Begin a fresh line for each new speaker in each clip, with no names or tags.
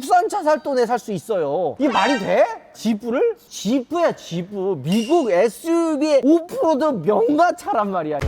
국산차 살 돈에 살 수 있어요. 이게 말이 돼? 지프를? 지프야 지프. 미국 SUV의 오프로드 명가차란 말이야.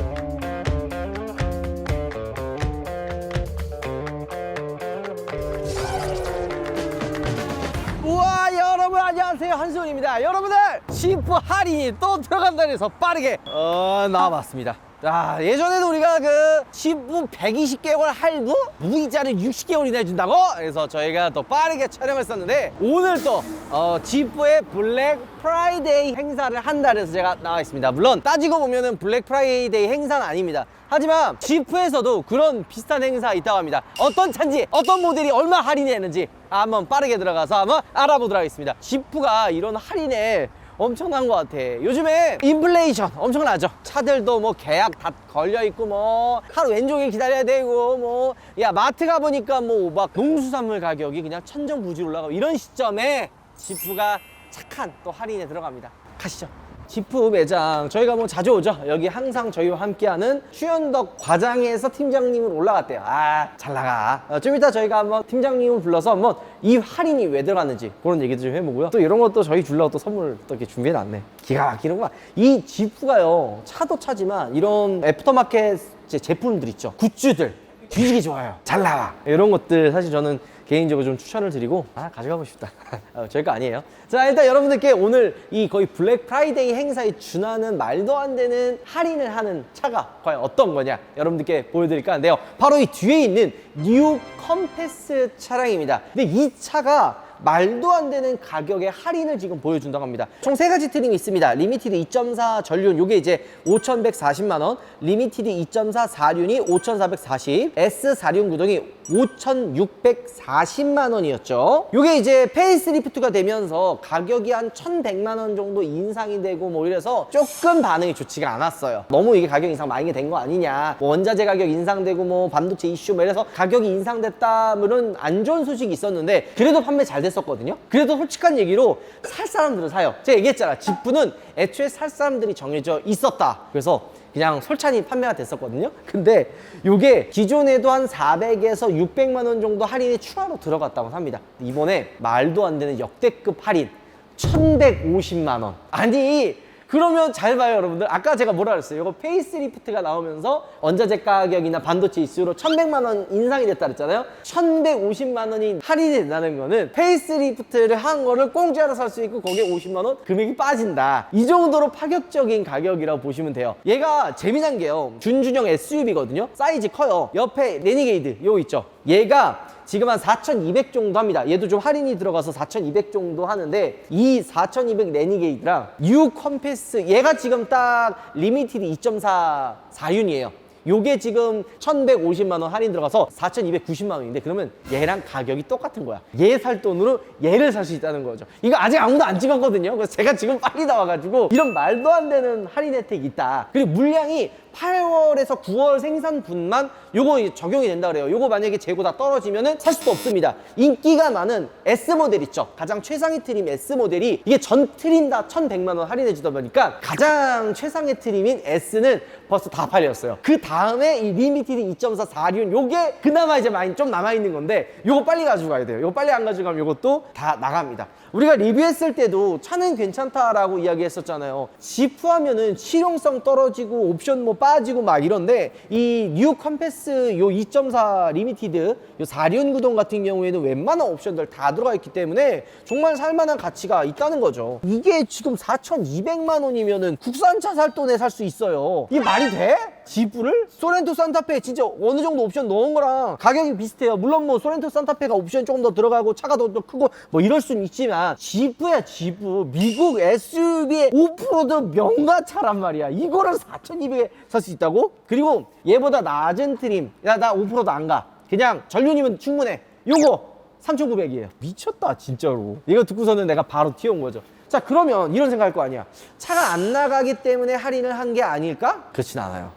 우와 여러분 안녕하세요 한수훈입니다 여러분들 지프 할인이 또 들어간다 해서 빠르게 어 나와봤습니다 자 예전에도 우리가 그 지프 120개월 할부 무이자를 60개월이나 해준다고 그래서 저희가 또 빠르게 촬영했었는데 오늘 또 어, 지프의 블랙 프라이데이 행사를 한다 그래서 제가 나와 있습니다 물론 따지고 보면은 블랙 프라이데이 행사는 아닙니다 하지만 지프에서도 그런 비슷한 행사 있다고 합니다. 어떤 차인지, 어떤 모델이 얼마 할인이 했는지 한번 빠르게 들어가서 한번 알아보도록 하겠습니다. 지프가 이런 할인에 엄청난 것 같아. 요즘에 인플레이션 엄청나죠. 차들도 뭐 계약 다 걸려 있고 뭐 하루 왼종일 기다려야 되고 뭐 야 마트 가 보니까 뭐 막 농수산물 가격이 그냥 천정부지 올라가고 이런 시점에 지프가 착한 또 할인에 들어갑니다. 가시죠. 지프 매장. 저희가 뭐 자주 오죠? 여기 항상 저희와 함께하는 추현덕 과장에서 팀장님으로 올라갔대요. 아 잘 나가. 어, 좀 이따 저희가 한번 팀장님을 불러서 한번 이 할인이 왜 들어갔는지 그런 얘기도 좀 해보고요. 또 이런 것도 저희 주려고 또 선물 또 이렇게 준비해놨네. 기가 막히는구나. 이 지프가요 차도 차지만 이런 애프터마켓 제- 제품들 있죠. 굿즈들. 뒤지기 좋아요. 잘 나와 이런 것들 사실 저는 개인적으로 좀 추천을 드리고 아 가져가고 싶다. 어, 저희 거 아니에요. 자 일단 여러분들께 오늘 이 거의 블랙 프라이데이 행사에 준하는 말도 안 되는 할인을 하는 차가 과연 어떤 거냐 여러분들께 보여드릴까 하는데요. 바로 이 뒤에 있는 뉴 컴패스 차량입니다. 근데 이 차가 말도 안 되는 가격의 할인을 지금 보여준다고 합니다. 총 세 가지 트림이 있습니다. 리미티드 2.4 전륜, 요게 이제 5,140만원, 리미티드 2.4 4륜이 5,440, S 4륜 구동이 5,640만 원이었죠. 요게 이제 페이스리프트가 되면서 가격이 한 1,100만 원 정도 인상이 되고 뭐 이래서 조금 반응이 좋지가 않았어요. 너무 이게 가격 인상 많이 된 거 아니냐. 뭐 원자재 가격 인상되고 뭐 반도체 이슈 뭐 이래서 가격이 인상됐다면은 안 좋은 소식이 있었는데 그래도 판매 잘 됐었거든요. 그래도 솔직한 얘기로 살 사람들은 사요. 제가 얘기했잖아. 지프는 애초에 살 사람들이 정해져 있었다. 그래서 그냥 솔찬히 판매가 됐었거든요. 근데 이게 기존에도 한 400에서 600만 원 정도 할인이 추가로 들어갔다고 합니다. 이번에 말도 안 되는 역대급 할인 1150만 원. 아니 그러면 잘 봐요 여러분들. 아까 제가 뭐라 그랬어요? 이거 페이스리프트가 나오면서 원자재 가격이나 반도체 이슈로 1100만 원 인상이 됐다 그랬잖아요. 1150만 원이 할인이 된다는 거는 페이스리프트를 한 거를 공짜로 살 수 있고 거기에 50만 원 금액이 빠진다. 이 정도로 파격적인 가격이라고 보시면 돼요. 얘가 재미난 게요. 준준형 SUV거든요. 사이즈 커요. 옆에 레니게이드 요 있죠 얘가 지금 한 4,200 정도 합니다. 얘도 좀 할인이 들어가서 4,200 정도 하는데 이 4,200 레니게이드랑 U 컴패스 얘가 지금 딱 리미티드 2.4 4윤이에요. 요게 지금 1,150만 원 할인 들어가서 4,290만 원인데 그러면 얘랑 가격이 똑같은 거야. 얘 살 돈으로 얘를 살 수 있다는 거죠. 이거 아직 아무도 안 찍었거든요. 그래서 제가 지금 빨리 나와가지고 이런 말도 안 되는 할인 혜택이 있다. 그리고 물량이 8월에서 9월 생산분만 요거 적용이 된다 그래요. 요거 만약에 재고 다 떨어지면은 살 수도 없습니다. 인기가 많은 S 모델 있죠. 가장 최상위 트림 S 모델이 이게 전 트림 다 1,100만 원 할인해 주다 보니까 가장 최상의 트림인 S는 벌써 다 팔렸어요. 그 다음에 이 리미티드 2.4 4륜 요게 그나마 이제 많이 좀 남아 있는 건데 요거 빨리 가지고 가야 돼요. 요거 빨리 안 가지고 가면 요것도 다 나갑니다. 우리가 리뷰했을 때도 차는 괜찮다라고 이야기했었잖아요. 지프 하면은 실용성 떨어지고 옵션 뭐 빠지고 막 이런데 이 뉴 컴패스 요 2.4 리미티드 요 4륜 구동 같은 경우에는 웬만한 옵션들 다 들어가 있기 때문에 정말 살만한 가치가 있다는 거죠. 이게 지금 4,200만 원이면은 국산차 살 돈에 살 수 있어요. 이게 말이 돼? 지프를? 소렌토 산타페 진짜 어느 정도 옵션 넣은 거랑 가격이 비슷해요. 물론 뭐 소렌토 산타페가 옵션 조금 더 들어가고 차가 더, 더 크고 뭐 이럴 수는 있지만 지프야 지프. 미국 SUV의 오프로드 명가차란 말이야. 이거를 4,200에 살 수 있다고? 그리고 얘보다 낮은 트림. 야 나 오프로드 안 가. 그냥 전륜이면 충분해. 요거 3,900이에요. 미쳤다, 진짜로. 이거 듣고서는 내가 바로 튀어온 거죠. 자, 그러면 이런 생각할 거 아니야. 차가 안 나가기 때문에 할인을 한 게 아닐까? 그렇진 않아요.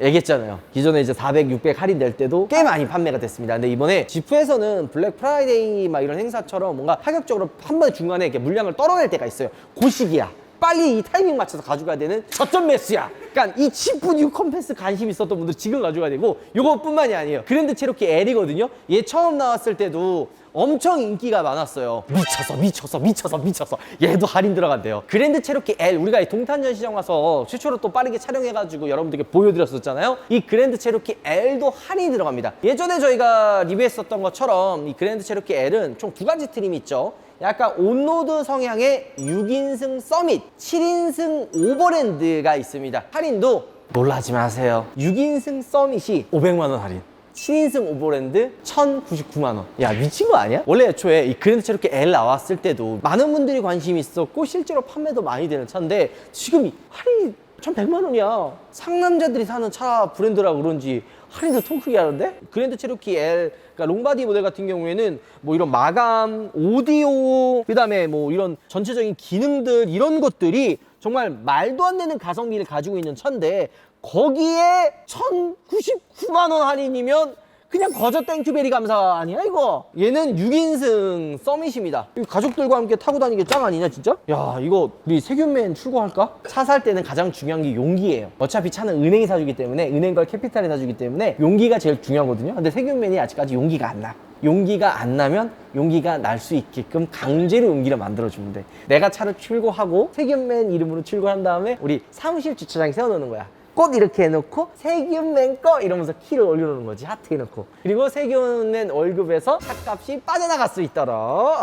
얘기했잖아요. 기존에 이제 400, 600 할인 될 때도 꽤 많이 판매가 됐습니다. 근데 이번에 지프에서는 블랙 프라이데이 막 이런 행사처럼 뭔가 파격적으로 한 번에 중간에 이렇게 물량을 떨어낼 때가 있어요. 그 시기야. 빨리 이 타이밍 맞춰서 가져가야 되는 저점 매수야. 그러니까 이 치프 뉴 컴패스 관심 있었던 분들 지금 가져가야 되고 요것뿐만이 아니에요. 그랜드 체로키 L이거든요. 얘 처음 나왔을 때도 엄청 인기가 많았어요. 미쳐서 미쳐서 미쳐서 미쳐서 얘도 할인 들어간대요. 그랜드 체로키 L 우리가 이 동탄전 시장 와서 최초로 또 빠르게 촬영해가지고 여러분들께 보여드렸었잖아요. 이 그랜드 체로키 L도 할인이 들어갑니다. 예전에 저희가 리뷰했었던 것처럼 이 그랜드 체로키 L은 총 두 가지 트림이 있죠. 약간 온로드 성향의 6인승 서밋, 7인승 오버랜드가 있습니다. 할인도 놀라지 마세요. 6인승 서밋이 500만 원 할인. 7인승 오버랜드 1,099만 원. 야 미친 거 아니야? 원래 애초에 이 그랜드 체로키 L 나왔을 때도 많은 분들이 관심이 있었고 실제로 판매도 많이 되는 차인데 지금 이 할인이 1,100만 원이야. 상남자들이 사는 차 브랜드라 그런지 할인도 통 크게 하는데? 그랜드 체로키 L 그러니까 롱바디 모델 같은 경우에는 뭐 이런 마감, 오디오, 그다음에 뭐 이런 전체적인 기능들 이런 것들이 정말 말도 안 되는 가성비를 가지고 있는 차인데 거기에 1,099만 원 할인이면 그냥 거저 땡큐베리 감사 아니야 이거? 얘는 6인승 서밋입니다. 이거 가족들과 함께 타고 다니기 짱 아니냐 진짜? 야 이거 우리 세균맨 출고할까? 차 살 때는 가장 중요한 게 용기예요. 어차피 차는 은행이 사주기 때문에 은행과 캐피탈이 사주기 때문에 용기가 제일 중요하거든요. 근데 세균맨이 아직까지 용기가 안 나. 용기가 안 나면 용기가 날 수 있게끔 강제로 용기를 만들어주면 돼. 내가 차를 출고하고 세균맨 이름으로 출고한 다음에 우리 사무실 주차장에 세워놓는 거야. 꽃 이렇게 해놓고 세균맨 거 이러면서 키를 올려놓는 거지 하트 해놓고. 그리고 세균맨 월급에서 차값이 빠져나갈 수 있도록.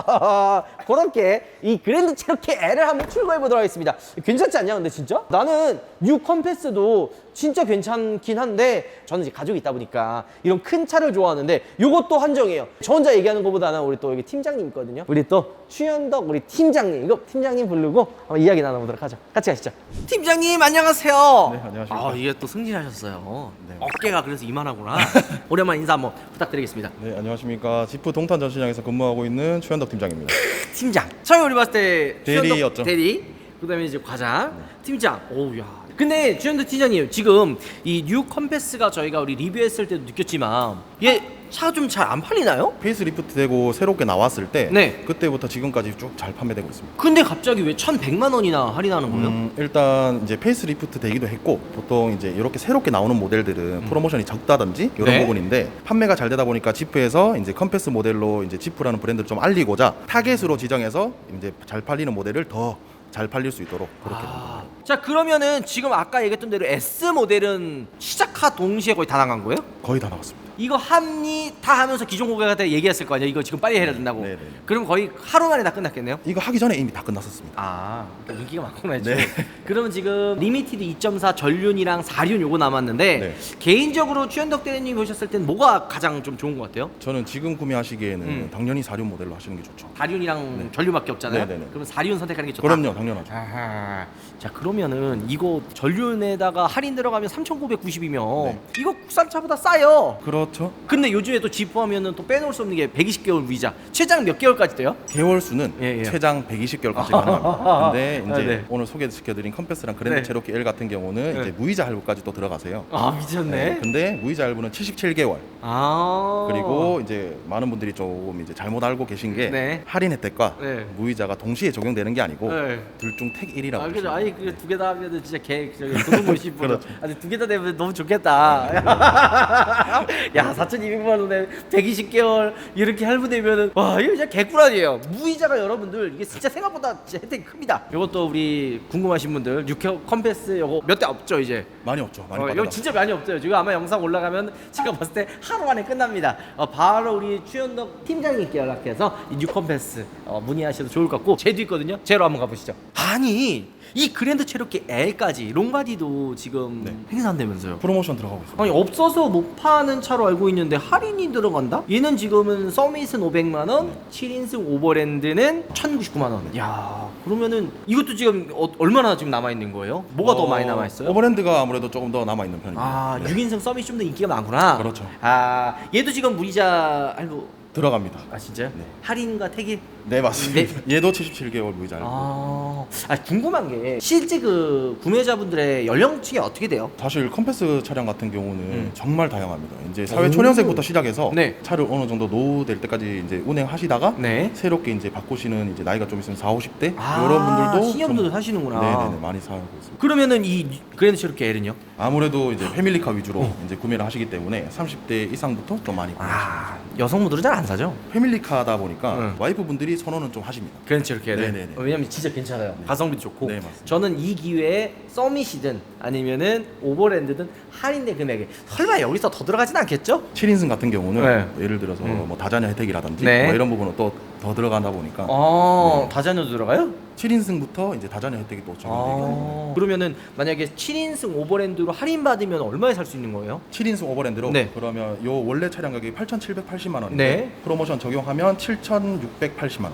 그렇게 이 그랜드 체로키 L을 한번 출고해 보도록 하겠습니다. 괜찮지 않냐 근데 진짜? 나는 뉴 컴패스도 진짜 괜찮긴 한데 저는 이제 가족이 있다 보니까 이런 큰 차를 좋아하는데 요것도 한정이에요. 저 혼자 얘기하는 것보다는 우리 또 여기 팀장님 있거든요. 우리 또 추현덕 우리 팀장님. 이거 팀장님 부르고 한번 이야기 나눠보도록 하죠. 같이 가시죠. 팀장님 안녕하세요.
네, 안녕하십니까.
아, 이게 또 승진하셨어요.
네.
어깨가 그래서 이만하구나. 오랜만 인사 한번 부탁드리겠습니다.
네, 안녕하십니까. 지프 동탄 전시장에서 근무하고 있는 최현덕 팀장입니다.
팀장. 처음에 우리 봤을 때
대리였죠.
대리. 그다음에 이제 과장, 팀장. 오우 야. 근데 주현덕 팀장님 지금 이 뉴 컴패스가 저희가 우리 리뷰했을 때도 느꼈지만 얘 차가 좀잘 안 팔리나요?
페이스리프트 되고 새롭게 나왔을 때
네.
그때부터 지금까지 쭉 잘 판매되고 있습니다.
근데 갑자기 왜 1,100만 원이나 할인하는 거예요?
음, 일단 이제 페이스리프트 되기도 했고 보통 이제 이렇게 새롭게 나오는 모델들은 프로모션이 적다든지 이런
네.
부분인데 판매가 잘 되다 보니까 지프에서 이제 컴패스 모델로 이제 지프라는 브랜드를 좀 알리고자 타겟으로 지정해서 이제 잘 팔리는 모델을 더 잘 팔릴 수 있도록 그렇게
아. 자 그러면은 지금 아까 얘기했던 대로 S 모델은 시작하 동시에 거의 다 나간 거예요?
거의 다 나왔습니다.
이거 합리 다 하면서 기존 고객한테 얘기했을 거 아니야. 이거 지금 빨리 해야 된다고.
네네.
그럼 거의 하루 만에 다 끝났겠네요.
이거 하기 전에 이미 다 끝났었습니다.
아, 그러니까 인기가 많구나 지금.
네.
그러면 지금 리미티드 2.4 전륜이랑 4륜 요거 남았는데
네.
개인적으로 추현덕 대리님 보셨을 땐 뭐가 가장 좀 좋은 것 같아요?
저는 지금 구매하시기에는
음.
당연히 4륜 모델로 하시는 게 좋죠.
4륜이랑 전륜밖에 없잖아요.
네 네 네.
그럼 4륜 선택하는 게 좋다.
그럼요, 당연하죠.
아하. 자 그러면은 이거 전륜에다가 할인 들어가면 3,990이면
네.
이거 국산차보다 싸요.
그 렇죠.
근데 요즘에 또 지포하면은 또 빼놓을 수 없는 게 120개월 무이자. 최장 몇 개월까지 돼요?
개월 수는
예, 예.
최장 120개월까지 가능합니다. 근데 이제
아, 네.
오늘 소개시켜드린 컴패스랑 그랜드
네.
체로키 L 같은 경우는
네.
이제 무이자 할부까지 또 들어가세요.
아 미쳤네.
네, 근데 무이자 할부는 77개월.
아
그리고 이제 많은 분들이 조금 이제 잘못 알고 계신 게
네.
할인 혜택과
네.
무이자가 동시에 적용되는 게 아니고
네.
둘중택 1이라고.
아 그죠. 아니 그두개 다 하면은 진짜 개 저기 도둑물 씹고.
그렇죠.
아니 두개 다 되면 너무 좋겠다. 야 4,200만 원에 120개월 이렇게 할부되면은 와 이거 진짜 개꿀 아니에요. 무이자가 여러분들 이게 진짜 생각보다 진짜 혜택이 큽니다. 이것도 우리 궁금하신 분들 6회 컴패스 이거 몇 대 없죠 이제.
많이 없죠. 많이
어. 이거 진짜 많이 없어요. 지금 아마 영상 올라가면 제가 봤을 때 하루 만에 끝납니다. 어, 바로 우리 추현덕 팀장님께 연락해서 이 뉴컴패스 어, 문의하셔도 좋을 것 같고 제도 있거든요. 제로 한번 가보시죠. 아니 이 그랜드 체로키 L까지 롱바디도 지금
네.
행사한다면서요?
프로모션 들어가고 있습니다.
아니 없어서 못 파는 차로 알고 있는데 할인이 들어간다? 얘는 지금은 서밋은 500만 원, 7인승 오버랜드는 1,099만 원. 야 그러면은 이것도 지금 어, 얼마나 지금 남아 있는 거예요? 뭐가 더
어,
많이 남아 있어요?
오버랜드가 아무래도 조금 더 남아 있는 편입니다.
아,
네.
6인승 서밋 좀더 인기가 많구나.
그렇죠.
아, 얘도 지금 무이자 할부
들어갑니다.
아 진짜요?
네.
할인과 택일?
네 맞습니다. 얘도 77개월 무이자고.
아, 아 궁금한 게 실제 그 구매자분들의 연령층이 어떻게 돼요?
사실 컴패스 차량 같은 경우는
음.
정말 다양합니다. 이제 사회
오.
초년생부터 시작해서
네.
차를 어느 정도 노후될 때까지 이제 운행하시다가
네.
새롭게 이제 바꾸시는 이제 나이가 좀 있으면 4, 50대
아,
이런 분들도
신형도
좀-
사시는구나.
네네네 많이 사용하고 있습니다.
그러면은 이 그랜드 체로키 L은요?
아무래도 이제 패밀리카 위주로 이제 구매를 하시기 때문에 30대 이상부터 좀 많이 구매하시죠.
아 여성분들은 잘 안 사죠?
패밀리카다 보니까
응.
와이프분들이 선호는 좀 하십니다.
그랜드 체로키 L.
네네네.
어, 왜냐면 진짜 괜찮아요. 가성비 좋고.
네, 맞습니다.
저는 이 기회에 서밋이든 아니면은 오버랜드든 할인된 금액에 설마 여기서 더 들어가진 않겠죠?
7인승 같은 경우는
네.
예를 들어서
음.
뭐 다자녀 혜택이라든지
네.
뭐 이런 부분은 또 더 들어가다 보니까
어, 다자녀도 들어가요?
7인승부터 이제 다자녀 혜택이 또 때문에
아, 그러면은 만약에 7인승 오버랜드로 할인 받으면 얼마에 살 수 있는 거예요?
7인승 오버랜드로
네.
그러면 요 원래 차량 가격이 8,780만 원인데
네.
프로모션 적용하면 7,680만 원.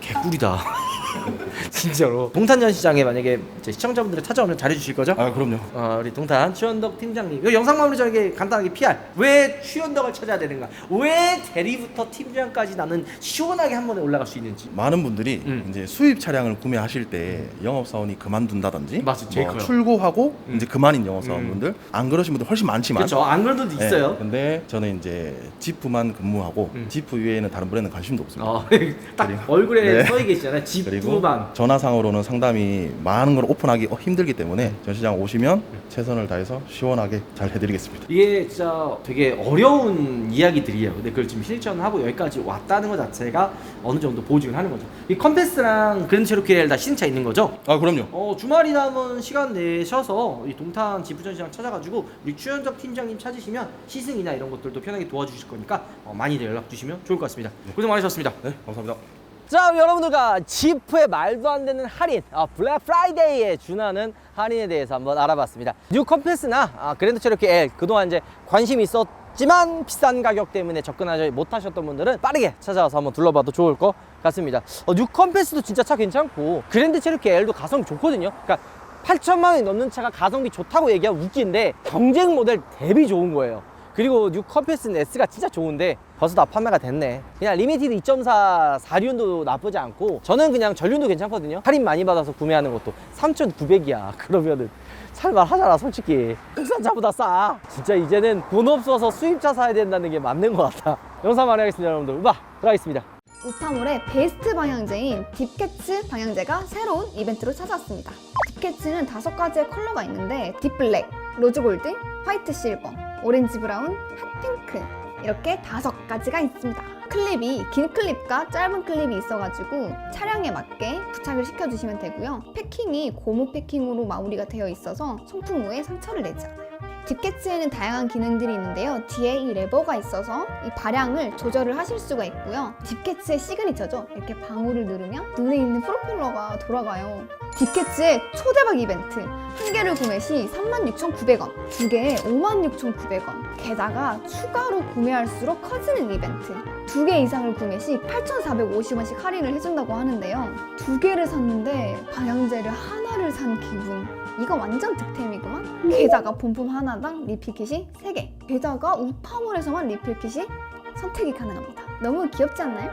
개꿀이다. 진짜로. 동탄 전 시장에 만약에 제 시청자분들이 찾아오면 잘해주실 거죠?
아 그럼요.
어, 우리 동탄 추현덕 팀장님. 이 영상 마무리 저에게 간단하게 PR. 왜 추현덕을 찾아야 되는가? 왜 대리부터 팀장까지 나는 시원하게 한 번에 올라갈 수 있는지.
많은 분들이
음.
이제 수입 차량을 구매하실 때 영업 사원이 그만둔다든지
맞아, 제일
뭐
커요.
출고하고
음.
이제 그만인 영업 사원분들 안 그러신 분들 훨씬 많지만
그렇죠. 안 그런 데도
네,
있어요.
근데 저는 이제 지프만 근무하고
음.
지프 외에는 다른 브랜드 관심도 없습니다.
어, 딱 얼굴에
네.
써 계시잖아요.
그리고
집부방.
전화상으로는 상담이 많은 걸 오픈하기 어, 힘들기 때문에 전시장 오시면 최선을 다해서 시원하게 잘 해드리겠습니다.
이게 진짜 되게 어려운 이야기들이에요. 근데 그걸 지금 실천하고 여기까지 왔다는 것 자체가 어느 정도 보증을 하는 거죠. 이 컴패스랑 그랜드 체로키 L 다 신차 있는 거죠?
아 그럼요.
어, 주말이 남은 시간 내셔서 이 동탄 지부전시장 찾아가지고 우리 추현적 팀장님 찾으시면 시승이나 이런 것들도 편하게 도와주실 거니까 어, 많이들 연락 주시면 좋을 것 같습니다. 고생 많으셨습니다.
네 감사합니다.
자 여러분들과 지프의 말도 안 되는 할인 아, 블랙 프라이데이에 준하는 할인에 대해서 한번 알아봤습니다. 뉴 컴패스나 아, 그랜드 체로키 L 그동안 이제 관심이 있었지만 비싼 가격 때문에 접근하지 못하셨던 분들은 빠르게 찾아와서 한번 둘러봐도 좋을 것 같습니다. 어, 뉴 컴패스도 진짜 차 괜찮고 그랜드 체로키 L도 가성비 좋거든요. 그러니까 8천만 원이 넘는 차가 가성비 좋다고 얘기하면 웃긴데 경쟁 모델 대비 좋은 거예요. 그리고 뉴 컴패스는 S가 진짜 좋은데 벌써 다 판매가 됐네. 그냥 리미티드 2.4 4륜도 나쁘지 않고 저는 그냥 전륜도 괜찮거든요. 할인 많이 받아서 구매하는 것도 3,900이야. 그러면은 살만 하잖아 솔직히. 국산차보다 싸. 진짜 이제는 돈 없어서 수입차 사야 된다는 게 맞는 것 같아. 영상 마무리하겠습니다 여러분들. 음악 들어가겠습니다.
우타몰의 베스트 방향제인 딥캐츠 방향제가 새로운 이벤트로 찾아왔습니다. 딥캐츠는 다섯 가지의 컬러가 있는데 딥블랙, 로즈골드, 화이트 실버, 오렌지 브라운, 핫핑크 이렇게 다섯 가지가 있습니다. 클립이 긴 클립과 짧은 클립이 있어가지고 차량에 맞게 부착을 시켜주시면 되고요. 패킹이 고무 패킹으로 마무리가 되어 있어서 송풍 후에 상처를 않아요. 딥캐츠에는 다양한 기능들이 있는데요. 뒤에 이 레버가 있어서 이 발향을 조절을 하실 수가 있고요. 딥캐츠의 시그니처죠. 이렇게 방울을 누르면 눈에 있는 프로펠러가 돌아가요. 딥캐츠의 초대박 이벤트. 한 개를 구매 시 36,900원, 두 개에 56,900원. 게다가 추가로 구매할수록 커지는 이벤트. 두 개 이상을 구매 시 8,450원씩 할인을 해준다고 하는데요. 두 개를 샀는데 방향제를 하나를 산 기분. 이거 완전 득템이구만. 게다가 본품 하나당 리필kit이 3개. 게다가 우파몰에서만 리필kit이 선택이 가능합니다. 너무 귀엽지 않나요?